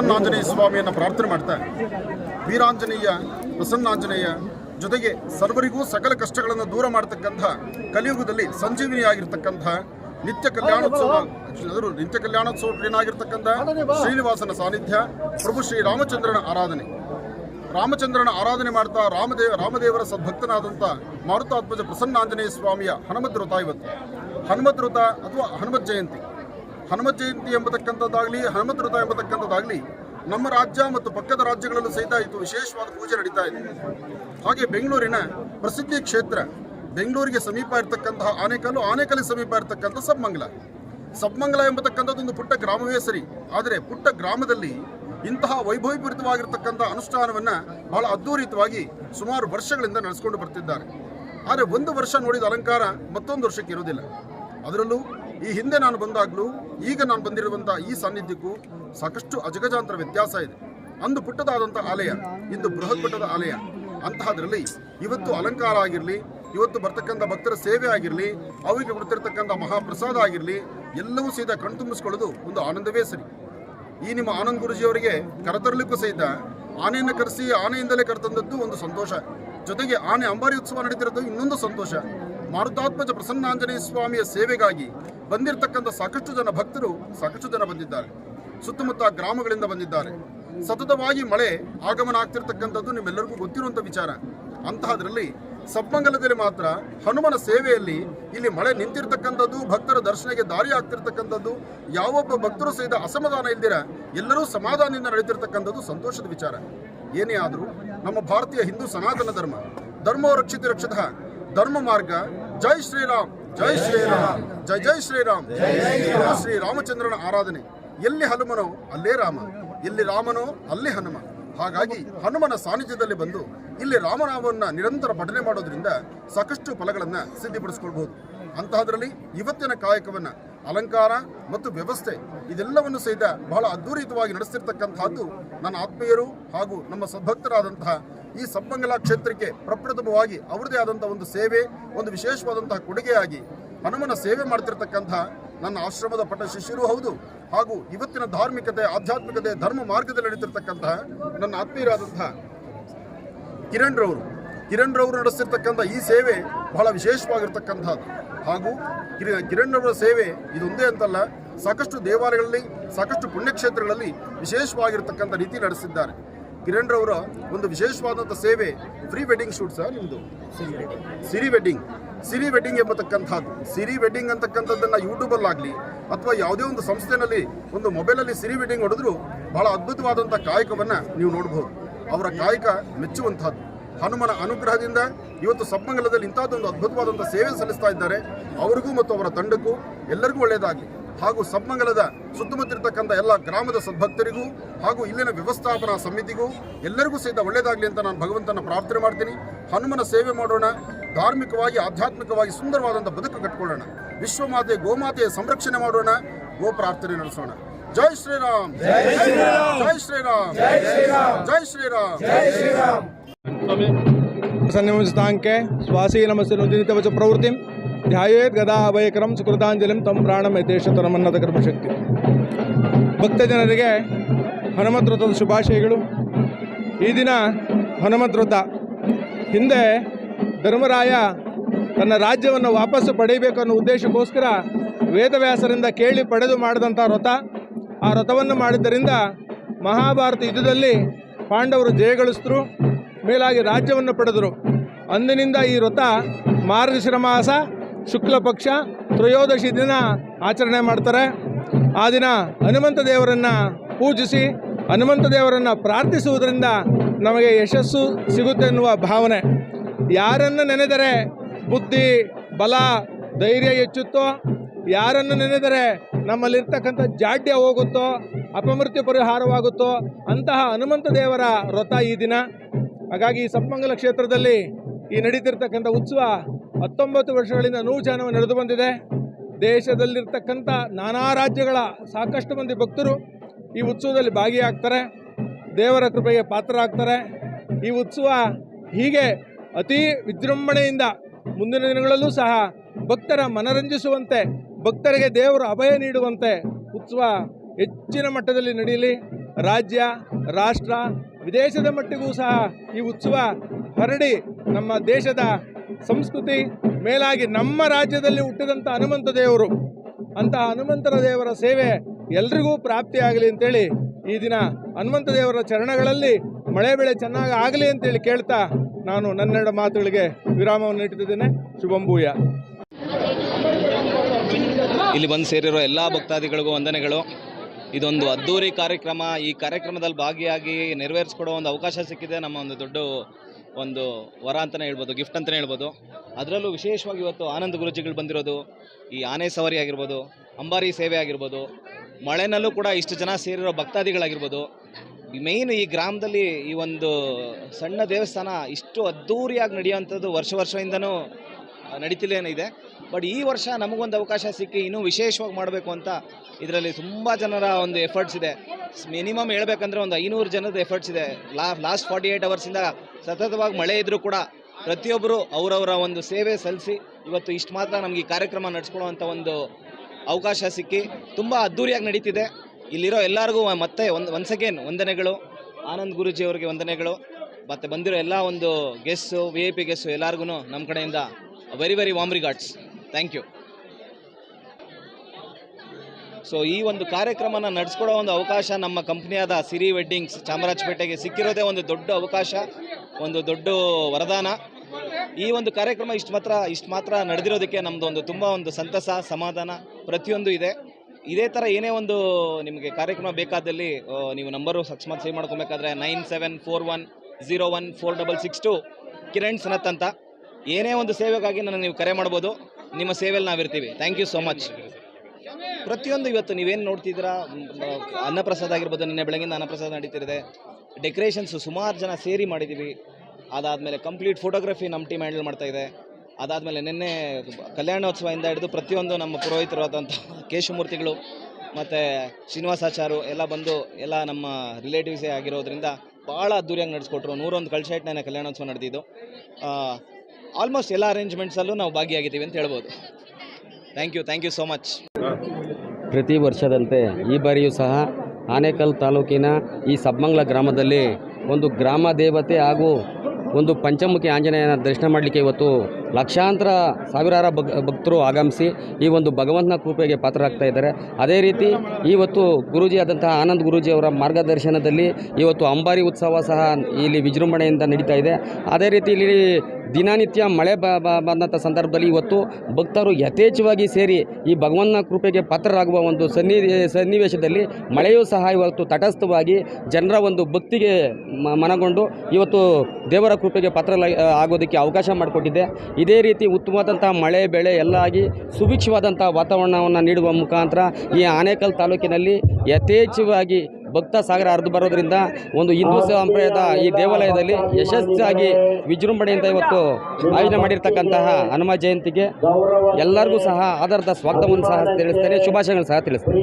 ಪ್ರಸನ್ನಾಂಜನೇಯ ಸ್ವಾಮಿಯನ್ನು ಪ್ರಾರ್ಥನೆ ಮಾಡ್ತಾ ವೀರಾಂಜನೇಯ ಪ್ರಸನ್ನಾಂಜನೇಯ ಜೊತೆಗೆ ಸರ್ವರಿಗೂ ಸಕಲ ಕಷ್ಟಗಳನ್ನು ದೂರ ಮಾಡತಕ್ಕಂಥ ಕಲಿಯುಗದಲ್ಲಿ ಸಂಜೀವಿನಿಯಾಗಿರ್ತಕ್ಕಂಥ ನಿತ್ಯ ಕಲ್ಯಾಣೋತ್ಸವ ನಿತ್ಯ ಕಲ್ಯಾಣೋತ್ಸವ ಪ್ರಿಯನಾಗಿರ್ತಕ್ಕಂಥ ಶ್ರೀನಿವಾಸನ ಸಾನ್ನಿಧ್ಯ, ಪ್ರಭು ಶ್ರೀ ರಾಮಚಂದ್ರನ ಆರಾಧನೆ. ರಾಮಚಂದ್ರನ ಆರಾಧನೆ ಮಾಡ್ತಾ ರಾಮದೇವ, ರಾಮದೇವರ ಸದ್ಭಕ್ತನಾದಂಥ ಮಾರುತಾತ್ಮಜ ಪ್ರಸನ್ನಾಂಜನೇಯ ಸ್ವಾಮಿಯ ಹನುಮದ್ ವೃತ ಇವತ್ತು. ಹನುಮದ್ ವೃತ ಅಥವಾ ಹನುಮತ್ ಜಯಂತಿ. ಹನುಮತ್ ಜಯಂತಿ ಎಂಬತಕ್ಕಂಥದ್ದಾಗಲಿ, ಹನುಮಂತ ವೃತ ಎಂಬತಕ್ಕಂಥದ್ದಾಗಲಿ ನಮ್ಮ ರಾಜ್ಯ ಮತ್ತು ಪಕ್ಕದ ರಾಜ್ಯಗಳಲ್ಲೂ ಸಹಿತ ಇದು ವಿಶೇಷವಾದ ಪೂಜೆ ನಡೀತಾ ಇದೆ. ಹಾಗೆ ಬೆಂಗಳೂರಿನ ಪ್ರಸಿದ್ಧಿ ಕ್ಷೇತ್ರ, ಬೆಂಗಳೂರಿಗೆ ಸಮೀಪ ಇರತಕ್ಕಂತಹ ಆನೇಕಲ್ಲು, ಆನೆಕಲ್ಲಿ ಸಮೀಪ ಇರತಕ್ಕಂಥ ಸಬ್ಮಂಗಲ. ಸಬ್ಮಂಗಲ ಎಂಬತಕ್ಕಂಥದ್ದೊಂದು ಪುಟ್ಟ ಗ್ರಾಮವೇ ಸರಿ, ಆದರೆ ಪುಟ್ಟ ಗ್ರಾಮದಲ್ಲಿ ಇಂತಹ ವೈಭವೀಪೂರಿತವಾಗಿರ್ತಕ್ಕಂಥ ಅನುಷ್ಠಾನವನ್ನು ಬಹಳ ಅದ್ಧೂರಿತವಾಗಿ ಸುಮಾರು ವರ್ಷಗಳಿಂದ ನಡೆಸಿಕೊಂಡು ಬರ್ತಿದ್ದಾರೆ. ಆದರೆ ಒಂದು ವರ್ಷ ನೋಡಿದ ಅಲಂಕಾರ ಮತ್ತೊಂದು ವರ್ಷಕ್ಕೆ ಇರೋದಿಲ್ಲ ಅದರಲ್ಲೂ ಈ ಹಿಂದೆ ನಾನು ಬಂದಾಗಲೂ, ಈಗ ನಾನು ಬಂದಿರುವಂಥ ಈ ಸಾನ್ನಿಧ್ಯಕ್ಕೂ ಸಾಕಷ್ಟು ಅಜಗಜಾಂತರ ವ್ಯತ್ಯಾಸ ಇದೆ. ಅಂದು ಪುಟ್ಟದಾದಂಥ ಆಲಯ, ಇಂದು ಬೃಹತ್ ಮಟ್ಟದ ಆಲಯ. ಅಂತಹದ್ರಲ್ಲಿ ಇವತ್ತು ಅಲಂಕಾರ ಆಗಿರಲಿ, ಇವತ್ತು ಬರ್ತಕ್ಕಂಥ ಭಕ್ತರ ಸೇವೆ ಆಗಿರಲಿ, ಅವರಿಗೆ ಕೊಡ್ತಿರ್ತಕ್ಕಂಥ ಮಹಾಪ್ರಸಾದ ಆಗಿರಲಿ, ಎಲ್ಲವೂ ಸಹಿತ ಕಣ್ತುಂಬಿಸ್ಕೊಳ್ಳೋದು ಒಂದು ಆನಂದವೇ ಸರಿ. ಈ ನಿಮ್ಮ ಆನಂದ್ ಗುರುಜಿಯವರಿಗೆ ಕರೆತರಲಿಕ್ಕೂ ಸಹಿತ ಆನೆಯನ್ನು ಕರೆಸಿ, ಆನೆಯಿಂದಲೇ ಕರೆತಂದದ್ದು ಒಂದು ಸಂತೋಷ. ಜೊತೆಗೆ ಆನೆ ಅಂಬಾರಿ ಉತ್ಸವ ನಡೀತಿರೋದು ಇನ್ನೊಂದು ಸಂತೋಷ. ಮಾರುತಾತ್ಮಜ ಪ್ರಸನ್ನಾಂಜನೇಯ ಸ್ವಾಮಿಯ ಸೇವೆಗಾಗಿ ಬಂದಿರತಕ್ಕಂಥ ಸಾಕಷ್ಟು ಜನ ಭಕ್ತರು, ಸಾಕಷ್ಟು ಜನ ಬಂದಿದ್ದಾರೆ. ಸುತ್ತಮುತ್ತ ಗ್ರಾಮಗಳಿಂದ ಬಂದಿದ್ದಾರೆ. ಸತತವಾಗಿ ಮಳೆ ಆಗಮನ ಆಗ್ತಿರ್ತಕ್ಕಂಥದ್ದು ನಿಮ್ಮೆಲ್ಲರಿಗೂ ಗೊತ್ತಿರುವಂಥ ವಿಚಾರ. ಅಂತಹದ್ರಲ್ಲಿ ಸಬ್ಮಂಗಲದಲ್ಲಿ ಮಾತ್ರ ಹನುಮನ ಸೇವೆಯಲ್ಲಿ ಇಲ್ಲಿ ಮಳೆ ನಿಂತಿರ್ತಕ್ಕಂಥದ್ದು, ಭಕ್ತರ ದರ್ಶನಕ್ಕೆ ದಾರಿ ಆಗ್ತಿರ್ತಕ್ಕಂಥದ್ದು, ಯಾವೊಬ್ಬ ಭಕ್ತರು ಸಹಿತ ಅಸಮಾಧಾನ ಇಲ್ದಿರ ಎಲ್ಲರೂ ಸಮಾಧಾನದಿಂದ ನಡೀತಿರ್ತಕ್ಕಂಥದ್ದು ಸಂತೋಷದ ವಿಚಾರ. ಏನೇ ಆದರೂ ನಮ್ಮ ಭಾರತೀಯ ಹಿಂದೂ ಸನಾತನ ಧರ್ಮ, ಧರ್ಮೋ ರಕ್ಷಿತ ರಕ್ಷಿತ ಧರ್ಮ ಮಾರ್ಗ. ಜೈ ಶ್ರೀರಾಮ್ ಜೈ ಶ್ರೀರಾಮ್ ಜೈ ಜೈ ಶ್ರೀರಾಮ್. ಶ್ರೀ ರಾಮಚಂದ್ರನ ಆರಾಧನೆ. ಎಲ್ಲಿ ಹನುಮನೋ ಅಲ್ಲೇ ರಾಮ. ಎಲ್ಲಿ ರಾಮನೋ ಅಲ್ಲೇ ಹನುಮ. ಹಾಗಾಗಿ ಹನುಮನ ಸಾನ್ನಿಧ್ಯದಲ್ಲಿ ಬಂದು ಇಲ್ಲಿ ರಾಮನಾಮವನ್ನು ನಿರಂತರ ಪಠನೆ ಮಾಡೋದ್ರಿಂದ ಸಾಕಷ್ಟು ಫಲಗಳನ್ನು ಸಿದ್ಧಿಪಡಿಸ್ಕೊಳ್ಬಹುದು ಅಂತಹದರಲ್ಲಿ ಇವತ್ತಿನ ಕಾಯಕವನ್ನು ಅಲಂಕಾರ ಮತ್ತು ವ್ಯವಸ್ಥೆ ಇದೆಲ್ಲವನ್ನು ಸಹಿತ ಬಹಳ ಅದ್ಧೂರಿತವಾಗಿ ನಡೆಸ್ತಿರ್ತಕ್ಕಂತಹದ್ದು ನನ್ನ ಆತ್ಮೀಯರು ಹಾಗೂ ನಮ್ಮ ಸದ್ಭಕ್ತರಾದಂತಹ ಈ ಸಬ್ಬಂಗಲ ಕ್ಷೇತ್ರಕ್ಕೆ ಪ್ರಪ್ರಥಮವಾಗಿ ಅವರದೇ ಆದಂಥ ಒಂದು ಸೇವೆ, ಒಂದು ವಿಶೇಷವಾದಂತಹ ಕೊಡುಗೆಯಾಗಿ ಹನುಮನ ಸೇವೆ ಮಾಡ್ತಿರ್ತಕ್ಕಂಥ ನನ್ನ ಆಶ್ರಮದ ಪಟ್ಟ ಶಿಷ್ಯರು ಹೌದು. ಹಾಗೂ ಇವತ್ತಿನ ಧಾರ್ಮಿಕತೆ, ಆಧ್ಯಾತ್ಮಿಕತೆ, ಧರ್ಮ ಮಾರ್ಗದಲ್ಲಿ ನಡೀತಿರ್ತಕ್ಕಂತಹ ನನ್ನ ಆತ್ಮೀಯರಾದಂತಹ ಕಿರಣ್ ರವರು ಕಿರಣ್ ರವರು ನಡೆಸ್ತಿರ್ತಕ್ಕಂಥ ಈ ಸೇವೆ ಬಹಳ ವಿಶೇಷವಾಗಿರ್ತಕ್ಕಂಥದ್ದು. ಹಾಗೂ ಕಿರ ಕಿರಣ್ ರವರ ಸೇವೆ ಇದೊಂದೇ ಅಂತಲ್ಲ, ಸಾಕಷ್ಟು ದೇವಾಲಯಗಳಲ್ಲಿ, ಸಾಕಷ್ಟು ಪುಣ್ಯಕ್ಷೇತ್ರಗಳಲ್ಲಿ ವಿಶೇಷವಾಗಿರ್ತಕ್ಕಂಥ ರೀತಿ ನಡೆಸಿದ್ದಾರೆ. ಕಿರಣ್ ರವರ ಒಂದು ವಿಶೇಷವಾದಂಥ ಸೇವೆ ಫ್ರೀ ವೆಡ್ಡಿಂಗ್ ಶೂಟ್ ಸರ್ ನಿಮ್ಮದು ಸಿರಿ ವೆಡ್ಡಿಂಗ್ ಸಿರಿ ವೆಡ್ಡಿಂಗ್ ಎಂಬತಕ್ಕಂಥದ್ದು. ಸಿರಿ ವೆಡ್ಡಿಂಗ್ ಅಂತಕ್ಕಂಥದ್ದನ್ನು ಯೂಟ್ಯೂಬಲ್ಲಾಗಲಿ ಅಥವಾ ಯಾವುದೇ ಒಂದು ಸಂಸ್ಥೆನಲ್ಲಿ ಒಂದು ಮೊಬೈಲಲ್ಲಿ ಸಿರಿ ವೆಡ್ಡಿಂಗ್ ಹೊಡೆದ್ರು ಬಹಳ ಅದ್ಭುತವಾದಂಥ ಕಾಯಕವನ್ನು ನೀವು ನೋಡ್ಬೋದು. ಅವರ ಕಾಯಕ ಮೆಚ್ಚುವಂಥದ್ದು. ಹನುಮನ ಅನುಗ್ರಹದಿಂದ ಇವತ್ತು ಸಬ್ಬಂಗಲದಲ್ಲಿ ಇಂಥದ್ದೊಂದು ಅದ್ಭುತವಾದಂಥ ಸೇವೆ ಸಲ್ಲಿಸ್ತಾ ಇದ್ದಾರೆ. ಅವರಿಗೂ ಮತ್ತು ಅವರ ತಂಡಕ್ಕೂ ಎಲ್ಲರಿಗೂ ಒಳ್ಳೆಯದಾಗಲಿ. ಹಾಗೂ ಸಬ್ಮಂಗಲದ ಸುತ್ತಮುತ್ತಿರ್ತಕ್ಕಂಥ ಎಲ್ಲ ಗ್ರಾಮದ ಸದ್ಭಕ್ತರಿಗೂ ಹಾಗೂ ಇಲ್ಲಿನ ವ್ಯವಸ್ಥಾಪನಾ ಸಮಿತಿಗೂ ಎಲ್ಲರಿಗೂ ಸಹಿತ ಒಳ್ಳೆಯದಾಗಲಿ ಅಂತ ನಾನು ಭಗವಂತನ ಪ್ರಾರ್ಥನೆ ಮಾಡ್ತೀನಿ. ಹನುಮನ ಸೇವೆ ಮಾಡೋಣ ಧಾರ್ಮಿಕವಾಗಿ ಆಧ್ಯಾತ್ಮಿಕವಾಗಿ ಸುಂದರವಾದಂಥ ಬದುಕು ಕಟ್ಕೊಳ್ಳೋಣ. ವಿಶ್ವಮಾತೆ ಗೋಮಾತೆಯ ಸಂರಕ್ಷಣೆ ಮಾಡೋಣ ಗೋ ಪ್ರಾರ್ಥನೆ ನಡೆಸೋಣ. ಜೈ ಶ್ರೀರಾಮ್! ಜೈ ಶ್ರೀರಾಮ್! ಜೈ ಶ್ರೀರಾಮ್! ಸನ್ನಿಮಿತಾಂಕೆ ಸ್ವಾಸಿ ನಮಸ್ತೆ ಪ್ರವೃತ್ತಿಂ. ಧ್ಯಾಯೇತ್ ಗದಾ ಅಭಯಕರಂ ಸುಕೃತಾಂಜಲಿಂ ತಮ್ಮ ಪ್ರಾಣಂ ಯಥೇಶ ತರಮನ್ನದ ಕರ್ಮಶಕ್ತಿ. ಭಕ್ತ ಜನರಿಗೆ ಹನುಮತ್ ವ್ರತದ ಶುಭಾಶಯಗಳು. ಈ ದಿನ ಹನುಮದ್ರತ ಹಿಂದೆ ಧರ್ಮರಾಯ ತನ್ನ ರಾಜ್ಯವನ್ನು ವಾಪಸ್ಸು ಪಡೆಯಬೇಕು ಅನ್ನೋ ಉದ್ದೇಶಕ್ಕೋಸ್ಕರ ವೇದವ್ಯಾಸರಿಂದ ಕೇಳಿ ಪಡೆದು ಮಾಡಿದಂಥ ವ್ರತ. ಆ ವ್ರತವನ್ನು ಮಾಡಿದ್ದರಿಂದ ಮಹಾಭಾರತ ಯುದ್ಧದಲ್ಲಿ ಪಾಂಡವರು ಜಯಗಳಿಸಿದ್ರು ಮೇಲಾಗಿ ರಾಜ್ಯವನ್ನು ಪಡೆದರು. ಅಂದಿನಿಂದ ಈ ವ್ರತ ಮಾರ್ಗಶಿರ ಮಾಸ ಶುಕ್ಲ ಪಕ್ಷ ತ್ರಯೋದಶಿ ದಿನ ಆಚರಣೆ ಮಾಡ್ತಾರೆ. ಆ ದಿನ ಹನುಮಂತ ದೇವರನ್ನು ಪೂಜಿಸಿ, ಹನುಮಂತ ದೇವರನ್ನು ಪ್ರಾರ್ಥಿಸುವುದರಿಂದ ನಮಗೆ ಯಶಸ್ಸು ಸಿಗುತ್ತೆ ಎನ್ನುವ ಭಾವನೆ. ಯಾರನ್ನು ನೆನೆದರೆ ಬುದ್ಧಿ, ಬಲ, ಧೈರ್ಯ ಹೆಚ್ಚುತ್ತೋ, ಯಾರನ್ನು ನೆನೆದರೆ ನಮ್ಮಲ್ಲಿರ್ತಕ್ಕಂಥ ಜಾಡ್ಯ ಹೋಗುತ್ತೋ, ಅಪಮೃತ್ಯು ಪರಿಹಾರವಾಗುತ್ತೋ, ಅಂತಹ ಹನುಮಂತ ದೇವರ ವ್ರತ ಈ ದಿನ. ಹಾಗಾಗಿ ಈ ಸಪ್ಮಂಗಲ ಕ್ಷೇತ್ರದಲ್ಲಿ ಈ ನಡೀತಿರ್ತಕ್ಕಂಥ ಉತ್ಸವ ಹತ್ತೊಂಬತ್ತು ವರ್ಷಗಳಿಂದ ನೂಚಾನವ ನಡೆದು ಬಂದಿದೆ. ದೇಶದಲ್ಲಿರ್ತಕ್ಕಂಥ ನಾನಾ ರಾಜ್ಯಗಳ ಸಾಕಷ್ಟು ಮಂದಿ ಭಕ್ತರು ಈ ಉತ್ಸವದಲ್ಲಿ ಭಾಗಿಯಾಗ್ತಾರೆ. ದೇವರ ಕೃಪೆಗೆ ಪಾತ್ರರಾಗ್ತಾರೆ. ಈ ಉತ್ಸವ ಹೀಗೆ ಅತಿ ವಿಜೃಂಭಣೆಯಿಂದ ಮುಂದಿನ ದಿನಗಳಲ್ಲೂ ಸಹ ಭಕ್ತರ ಮನರಂಜಿಸುವಂತೆ, ಭಕ್ತರಿಗೆ ದೇವರು ಅಭಯ ನೀಡುವಂತೆ ಉತ್ಸವ ಹೆಚ್ಚಿನ ಮಟ್ಟದಲ್ಲಿ ನಡೆಯಲಿ. ರಾಜ್ಯ, ರಾಷ್ಟ್ರ, ವಿದೇಶದ ಮಟ್ಟಿಗೂ ಸಹ ಈ ಉತ್ಸವ ಹರಡಿ ನಮ್ಮ ದೇಶದ ಸಂಸ್ಕೃತಿ ಮೇಲಾಗಿ ನಮ್ಮ ರಾಜ್ಯದಲ್ಲಿ ಹುಟ್ಟಿದಂಥ ಹನುಮಂತ ದೇವರು. ಅಂತಹ ಹನುಮಂತರ ದೇವರ ಸೇವೆ ಎಲ್ರಿಗೂ ಪ್ರಾಪ್ತಿಯಾಗಲಿ ಅಂತೇಳಿ ಈ ದಿನ ಹನುಮಂತ ದೇವರ ಚರಣಗಳಲ್ಲಿ ಮಳೆ ಬೆಳೆ ಚೆನ್ನಾಗಿ ಆಗಲಿ ಅಂತೇಳಿ ಕೇಳ್ತಾ ನಾನು ನನ್ನೆರಡು ಮಾತುಗಳಿಗೆ ವಿರಾಮವನ್ನು ಇಟ್ಟಿದ್ದೇನೆ ಶುಭಂಭೂಯ ಇಲ್ಲಿ ಬಂದು ಸೇರಿರೋ ಎಲ್ಲ ಭಕ್ತಾದಿಗಳಿಗೂ ವಂದನೆಗಳು. ಇದೊಂದು ಅದ್ದೂರಿ ಕಾರ್ಯಕ್ರಮ. ಈ ಕಾರ್ಯಕ್ರಮದಲ್ಲಿ ಭಾಗಿಯಾಗಿ ನೆರವೇರಿಸ್ಕೊಡೋ ಒಂದು ಅವಕಾಶ ಸಿಕ್ಕಿದೆ. ನಮ್ಮ ಒಂದು ದೊಡ್ಡ ಒಂದು ವರ ಅಂತಲೇ ಹೇಳ್ಬೋದು ಗಿಫ್ಟ್ ಅಂತಲೇ ಹೇಳ್ಬೋದು. ಅದರಲ್ಲೂ ವಿಶೇಷವಾಗಿ ಇವತ್ತು ಆನಂದ ಗುರುಜಿಗಳು ಬಂದಿರೋದು, ಈ ಆನೆ ಸವಾರಿ ಆಗಿರ್ಬೋದು, ಅಂಬಾರಿ ಸೇವೆ ಆಗಿರ್ಬೋದು, ಮಳೆನಲ್ಲೂ ಕೂಡ ಇಷ್ಟು ಜನ ಸೇರಿರೋ ಭಕ್ತಾದಿಗಳಾಗಿರ್ಬೋದು. ಮೇಯ್ನ್ ಈ ಗ್ರಾಮದಲ್ಲಿ ಈ ಒಂದು ಸಣ್ಣ ದೇವಸ್ಥಾನ ಇಷ್ಟು ಅದ್ಧೂರಿಯಾಗಿ ನಡೆಯುವಂಥದ್ದು ವರ್ಷ ವರ್ಷದಿಂದನೂ ನಡೀತಿಲ್ಲೇನೆ ಇದೆ ಬಟ್ ಈ ವರ್ಷ ನಮಗೊಂದು ಅವಕಾಶ ಸಿಕ್ಕಿ ಇನ್ನೂ ವಿಶೇಷವಾಗಿ ಮಾಡಬೇಕು ಅಂತ ಇದರಲ್ಲಿ ತುಂಬ ಜನರ ಒಂದು ಎಫರ್ಟ್ಸ್ ಇದೆ. ಮಿನಿಮಮ್ ಹೇಳ್ಬೇಕಂದ್ರೆ ಒಂದು ಐನೂರು ಜನದ ಎಫರ್ಟ್ಸ್ ಇದೆ. ಲಾ ಲಾಸ್ಟ್ ಫಾರ್ಟಿ ಏಯ್ಟ್ ಅವರ್ಸಿಂದ ಸತತವಾಗಿ ಮಳೆ ಇದ್ದರೂ ಕೂಡ ಪ್ರತಿಯೊಬ್ಬರು ಅವರವರ ಒಂದು ಸೇವೆ ಸಲ್ಲಿಸಿ ಇವತ್ತು ಇಷ್ಟು ಮಾತ್ರ ನಮಗೆ ಈ ಕಾರ್ಯಕ್ರಮ ನಡೆಸ್ಕೊಳ್ಳುವಂಥ ಒಂದು ಅವಕಾಶ ಸಿಕ್ಕಿ ತುಂಬ ಅದ್ಧೂರಿಯಾಗಿ ನಡೀತಿದೆ. ಇಲ್ಲಿರೋ ಎಲ್ಲರಿಗೂ ಮತ್ತೆ ಒಂದು ಒನ್ಸ್ ಅಗೇನ್ ವಂದನೆಗಳು. ಆನಂದ್ ಗುರುಜಿ ಅವರಿಗೆ ವಂದನೆಗಳು. ಮತ್ತು ಬಂದಿರೋ ಎಲ್ಲ ಒಂದು guest V I P guest ಎಲ್ಲರಿಗೂ ನಮ್ಮ ಕಡೆಯಿಂದ very very warm regards thank you so ಈ ಒಂದು ಕಾರ್ಯಕ್ರಮನ ನಡೆಸ್ಕೊಡೋ ಒಂದು ಅವಕಾಶ ನಮ್ಮ ಕಂಪ್ನಿಯಾದ ಸಿರಿ ವೆಡ್ಡಿಂಗ್ಸ್ ಚಾಮರಾಜಪೇಟೆಗೆ ಸಿಕ್ಕಿರೋದೇ ಒಂದು ದೊಡ್ಡ ಅವಕಾಶ, ಒಂದು ದೊಡ್ಡ ವರದಾನ. ಈ ಒಂದು ಕಾರ್ಯಕ್ರಮ ಇಷ್ಟು ಮಾತ್ರ ಇಷ್ಟು ಮಾತ್ರ ನಡೆದಿರೋದಕ್ಕೆ ನಮ್ಮದು ಒಂದು ತುಂಬ ಒಂದು ಸಂತಸ, ಸಮಾಧಾನ ಪ್ರತಿಯೊಂದು ಇದೆ. ಇದೇ ಥರ ಏನೇ ಒಂದು ನಿಮಗೆ ಕಾರ್ಯಕ್ರಮ ಬೇಕಾದಲ್ಲಿ ನೀವು ನಂಬರು ಅಕಸ್ಮಾತ್ save ಮಾಡ್ಕೊಬೇಕಾದ್ರೆ nine seven four one zero one four double six two Kiran Sanath ಅಂತ. ಏನೇ ಒಂದು ಸೇವೆಗಾಗಿ ನನಗೆ ನೀವು ಕರೆ ಮಾಡ್ಬೋದು, ನಿಮ್ಮ ಸೇವೆಯಲ್ಲಿ ನಾವಿರ್ತೀವಿ. ಥ್ಯಾಂಕ್ ಯು ಸೋ ಮಚ್ ಪ್ರತಿಯೊಂದು ಇವತ್ತು ನೀವೇನು ನೋಡ್ತಿದ್ದೀರಾ? ಅನ್ನಪ್ರಸಾದ ಆಗಿರ್ಬೋದು, ನಿನ್ನೆ ಬೆಳಗಿಂದ ಅನ್ನಪ್ರಸಾದ ನಡೀತಿದೆ. ಡೆಕೋರೇಷನ್ಸು ಸುಮಾರು ಜನ ಸೇರಿ ಮಾಡಿದ್ದೀವಿ ಅದಾದಮೇಲೆ ಕಂಪ್ಲೀಟ್ ಫೋಟೋಗ್ರಫಿ ನಮ್ಮ ಟೀಮ್ ಹ್ಯಾಂಡಲ್ ಮಾಡ್ತಾ ಇದೆ. ಅದಾದಮೇಲೆ ನಿನ್ನೆ ಕಲ್ಯಾಣೋತ್ಸವದಿಂದ ಹಿಡಿದು ಪ್ರತಿಯೊಂದು ನಮ್ಮ ಪುರೋಹಿತರಾದಂಥ ಕೇಶಮೂರ್ತಿಗಳು ಮತ್ತು ಶ್ರೀನಿವಾಸಾಚಾರು ಎಲ್ಲ ಬಂದು ಎಲ್ಲ ನಮ್ಮ ರಿಲೇಟಿವ್ಸೇ ಆಗಿರೋದ್ರಿಂದ ಭಾಳ ಅದ್ದೂರಿಯಾಗಿ ನಡೆಸ್ಕೊಟ್ರು. ನೂರೊಂದು ಕಳ್ಶೆಟ್ನೇ ಕಲ್ಯಾಣೋತ್ಸವ ನಡೆದಿದ್ದು. ಆಲ್ಮೋಸ್ಟ್ ಎಲ್ಲ ಅರೇಂಜ್ಮೆಂಟ್ಸಲ್ಲೂ ನಾವು ಭಾಗಿಯಾಗಿದ್ದೀವಿ ಅಂತ ಹೇಳ್ಬೋದು. Thank you thank you so much ಪ್ರತಿ ವರ್ಷದಂತೆ ಈ ಬಾರಿಯೂ ಸಹ ಆನೇಕಲ್ ತಾಲೂಕಿನ ಈ ಸಬ್ಮಂಗ್ಲ ಗ್ರಾಮದಲ್ಲಿ ಒಂದು ಗ್ರಾಮ ದೇವತೆ ಹಾಗೂ ಒಂದು ಪಂಚಮುಖಿ ಆಂಜನೇಯನ ದರ್ಶನ ಮಾಡಲಿಕ್ಕೆ ಇವತ್ತು ಲಕ್ಷಾಂತರ ಸಾವಿರಾರು ಭಕ್ ಭಕ್ತರು ಆಗಮಿಸಿ ಈ ಒಂದು ಭಗವಂತನ ಕೃಪೆಗೆ ಪಾತ್ರರಾಗ್ತಾ ಇದ್ದಾರೆ. ಅದೇ ರೀತಿ ಇವತ್ತು ಗುರೂಜಿ ಆದಂತಹ ಆನಂದ್ ಗುರೂಜಿ ಅವರ ಮಾರ್ಗದರ್ಶನದಲ್ಲಿ ಇವತ್ತು ಅಂಬಾರಿ ಉತ್ಸವ ಸಹ ಇಲ್ಲಿ ವಿಜೃಂಭಣೆಯಿಂದ ನಡೀತಾ ಇದೆ. ಅದೇ ರೀತಿ ಇಲ್ಲಿ ದಿನನಿತ್ಯ ಮಳೆ ಬ ಬಂದಂಥ ಸಂದರ್ಭದಲ್ಲಿ ಇವತ್ತು ಭಕ್ತರು ಯಥೇಚ್ಛವಾಗಿ ಸೇರಿ ಈ ಭಗವಂತನ ಕೃಪೆಗೆ ಪಾತ್ರರಾಗುವ ಒಂದು ಸನ್ನಿ, ಸನ್ನಿವೇಶದಲ್ಲಿ ಮಳೆಯೂ ಸಹ ಇವತ್ತು ತಟಸ್ಥವಾಗಿ ಜನರ ಒಂದು ಭಕ್ತಿಗೆ ಮನಗೊಂಡು ಇವತ್ತು ದೇವರ ಕೃಪೆಗೆ ಪಾತ್ರ ಆಗೋದಕ್ಕೆ ಅವಕಾಶ ಮಾಡಿಕೊಟ್ಟಿದೆ. ಇದೇ ರೀತಿ ಉತ್ತಮವಾದಂಥ ಮಳೆ ಬೆಳೆ ಎಲ್ಲ ಆಗಿ ಸುಭಿಕ್ಷವಾದಂಥ ವಾತಾವರಣವನ್ನು ನೀಡುವ ಮುಖಾಂತರ ಈ ಆನೇಕಲ್ ತಾಲೂಕಿನಲ್ಲಿ ಯಥೇಚ್ಛವಾಗಿ ಭಕ್ತ ಸಾಗರ ಹರಿದು ಬರೋದ್ರಿಂದ ಒಂದು ಹಿಂದೂ ಸಂಪ್ರದಾಯದ ಈ ದೇವಾಲಯದಲ್ಲಿ ಯಶಸ್ವಿಯಾಗಿ ವಿಜೃಂಭಣೆಯಿಂದ ಇವತ್ತು ಆಯೋಜನೆ ಮಾಡಿರ್ತಕ್ಕಂತಹ ಹನುಮ ಜಯಂತಿಗೆ ಎಲ್ಲರಿಗೂ ಸಹ ಆಧಾರದ ಸ್ವಾಗತವನ್ನು ಸಹ ತಿಳಿಸ್ತೇನೆ. ಶುಭಾಶಯಗಳನ್ನು ಸಹ ತಿಳಿಸ್ತೇನೆ.